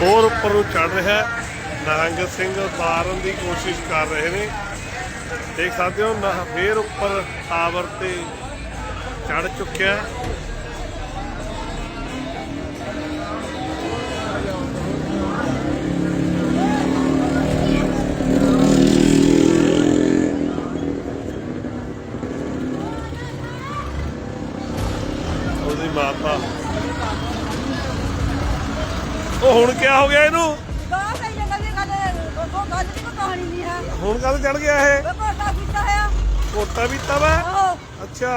ਹੋਰ ਉੱਪਰ ਨੂੰ ਚੜ ਰਿਹਾ ਹੈ। ਨਿਹੰਗ ਸਿੰਘ ਉਤਾਰਨ ਦੀ ਕੋਸ਼ਿਸ਼ ਕਰ ਰਹੇ ਨੇ ਦੇਖ ਸਕਦੇ ਹੋ, ਨਾ ਫੇਰ ਉੱਪਰ ਟਾਵਰ ਤੇ ਚੜ ਚੁੱਕਿਆ ਉਹ ਹੁਣ ਕਿਆ ਹੋ ਗਿਆ ਇਹਨੂੰ? ਗਾਹ ਸਹੀ ਜਗ੍ਹਾ ਦੀ ਗੱਲ ਉਹ ਗੱਲ ਦੀ ਕੋਈ ਕਹਾਣੀ ਨਹੀਂ ਹੈ। ਹੁਣ ਕਦ ਚੜ ਗਿਆ ਇਹ? ਉਹ ਕੋਟਾ ਕੀਤਾ ਹੈ ਕੋਟਾ ਪੀਤਾ ਵਾ? ਆਹੋ। ਅੱਛਾ।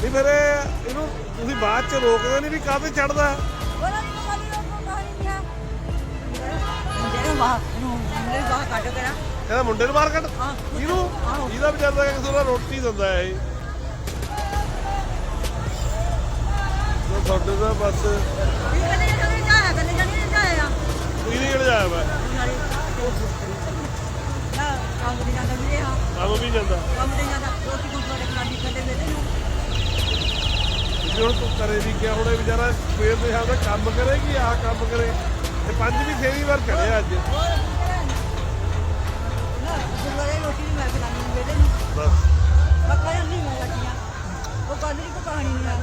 ਨਹੀਂ ਫਿਰ ਇਹ- ਇਹਨੂੰ ਤੁਸੀਂ ਬਾਅਦ ਚ ਰੋਕਦੇ ਨਹੀਂ ਵੀ ਕਾਹਤੇ ਚੜਦਾ? ਉਹਨਾਂ ਦੀ ਕੋਈ ਗੱਲ ਦੀ ਕੋਈ ਕਹਾਣੀ ਨਹੀਂ ਹੈ। ਜਿਹੜੇ ਬਾਹਰ ਨੂੰ ਬਾਹਰ ਕੱਢ ਕਹਿੰਦਾ ਮੁੰਡੇ ਨੂੰ ਮਾਰ ਕੱਢ? ਹਾਂ। ਇਹਨੂੰ ਆਹੋ। ਇਹਦਾ ਵਿਚਾਰਦਾ ਕਿ ਸੋਰਾ ਰੋਟੀ ਦਿੰਦਾ ਹੈ ਇਹ। ਤਾਂ ਤੁਹਾਡੇ ਦਾ ਬਸ। ਕਹਿੰਦੇ ਜਾਇਆ ਕਹਿੰਦੇ ਜਿਹੜੇ ਜਾਇਆ ਇਹ ਨਹੀਂ ਜਾਇਆ ਵਾ ਨਾਲੇ ਨਾ ਕੰਮ ਨਹੀਂ ਜਾਂਦਾ ਵੀਰੇ ਹਾਂ ਕੰਮ ਵੀ ਜਾਂਦਾ। ਕੰਮ ਨਹੀਂ ਜਾਂਦਾ ਰੋਟੀ ਤੁਹਾਡੇ ਖਾਲੀ ਕਰਦੇ ਵੇਲੇ ਨੂੰ ਜੇ ਹੁਣ ਤੂੰ ਕਰੇ ਵੀ ਕਿਆ ਹੁਣ ਇਹ ਵਿਚਾਰਾ ਸਵੇਰ ਦੇ ਤੱਕ ਕੰਮ ਕਰੇਗੀ ਆਹ ਕੰਮ ਕਰੇ? ਤੇ ਪੰਜਵੀਂ ਛੇਵੀਂ ਵਾਰ ਚੜਿਆ ਅੱਜ। ਨਾ ਗੁਰਵਾਰੇ ਰੋਟੀ ਨਹੀਂ ਮੈਂ ਖਾਣੀ ਵੇਲੇ ਨੂੰ। ਬਸ। ਪੱਕਾ ਨਹੀਂ ਮੈਂ ਲੱਗੀਆਂ ਉਹ ਦੀ ਕੋਈ ਕਹਾਣੀ ਨਹੀਂ ਹੈ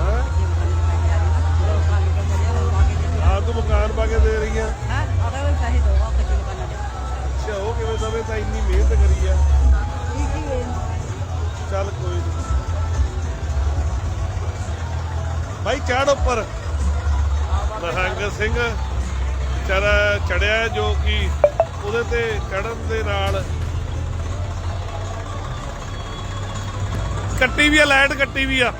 ਹੈ? ਆ ਤੂੰ ਮਕਾਨ ਪਾ ਕੇ ਦੇ ਰਹੀ ਆ ਹਾਂ ਆਦਾ ਵੀ ਪੈਸੇ ਦੋ ਆ ਕੱਚੇ ਮਕਾਨਾਂ ਦੇ ਅੱਛਾ ਉਹ ਕਿਵੇਂ ਦਵੇ ਤਾਂ ਇੰਨੀ ਮਿਹਨਤ ਕਰੀ ਆ। ਠੀਕ ਹੀ ਵੇ ਚੱਲ ਕੋਈ ਨਹੀਂ ਭਾਈ ਚੜ ਉੱਪਰ। ਨਿਹੰਗ ਸਿੰਘ ਵਿਚਾਰਾ ਚੜਿਆ ਜੋ ਕਿ ਉਹਦੇ ਤੇ ਚੜਨ ਦੇ ਨਾਲ ਕੱਟੀ ਵੀ ਆ ਲਾਈਟ ਕੱਟੀ ਵੀ ਆ।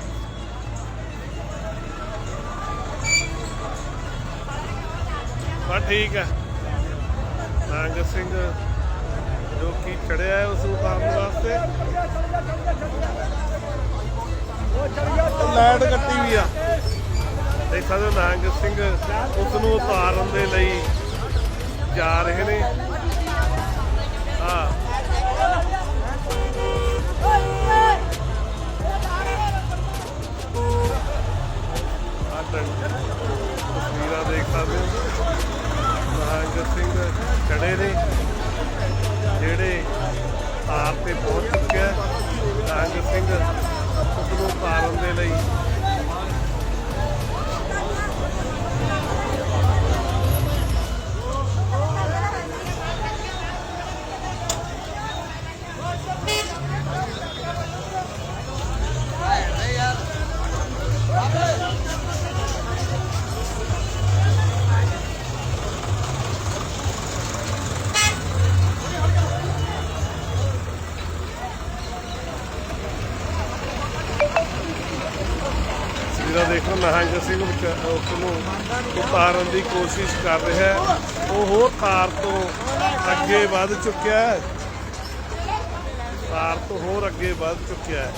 ਬਸ ਠੀਕ ਹੈ। ਨਿਹੰਗ ਸਿੰਘ ਜੋ ਕਿ ਚੜਿਆ ਹੈ ਉਸ ਉਤਾਰਨ ਵਾਸਤੇ। ਲਾਈਟ ਕੱਟੀ ਵੀ ਆ। ਦੇਖ ਸਕਦੇ ਹੋ ਨਿਹੰਗ ਸਿੰਘ ਉਸ ਨੂੰ ਉਤਾਰਨ ਦੇ ਲਈ ਜਾ ਰਹੇ ਨੇ। ਹਾਂ। ਟੰ- ਤਸਵੀਰਾਂ ਦੇਖ ਸਕਦੇ ਹੋ। ਨਿਹੰਗ ਸਿੰਘ ਚੜੇ ਨੇ, ਜਿਹੜੇ ਤਾਰ ਤੇ ਪਹੁੰਚ ਚੁੱਕਿਆ ਹੈ ਸਿੰਘ ਉਸ ਨੂੰ ਉਤਾਰਨ ਦੇ ਲਈ ਤਸਵੀਰਾਂ ਦੇਖੋ ਨਹੰਗ ਸਿੰਘ ਵਿਚ- ਉਸ ਨੂੰ ਉਤਾਰਨ ਦੀ ਕੋਸ਼ਿਸ਼ ਕਰ ਰਿਹਾ ਹੈ। ਉਹ ਹੋਰ ਤਾਰ ਤੋਂ ਅੱਗੇ ਵੱਧ ਚੁੱਕਿਆ ਹੈ। ਤਾਰ ਤੋਂ ਹੋਰ ਅੱਗੇ ਵੱਧ ਚੁੱਕਿਆ ਹੈ।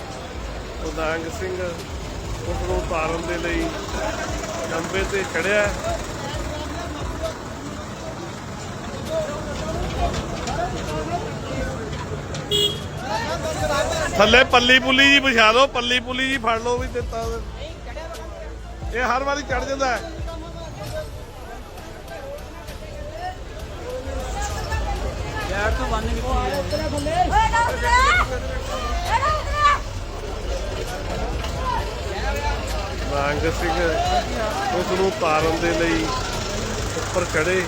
ਉਹ ਨਿਹੰਗ ਸਿੰਘ ਉਸ ਨੂੰ ਉਤਾਰਨ ਦੇ ਲਈ ਲੰਬੇ ਤੇ ਚੜਿਆ ਥੱਲੇ ਪੱਲੀ ਪੁੱਲੀ ਜੀ ਵਿਛਾ ਦਿਓ ਪੱਲੀ ਪੁੱਲੀ ਜੀ ਫੜ ਲਓ ਵੀ ਦਿੱਤਾ ਇਹ ਹਰ ਵਾਰੀ ਚੜ ਜਾਂਦਾ ਹੈ। ਓਏ ਨਾ ਉਤਰੇ ਓਏ ਨਾ ਉਤਰੇ ਰੰਗ ਸਿੰਘ ਉਸ ਨੂੰ ਤਾਰਨ ਦੇ ਲਈ ਉੱਪਰ ਚੜੇ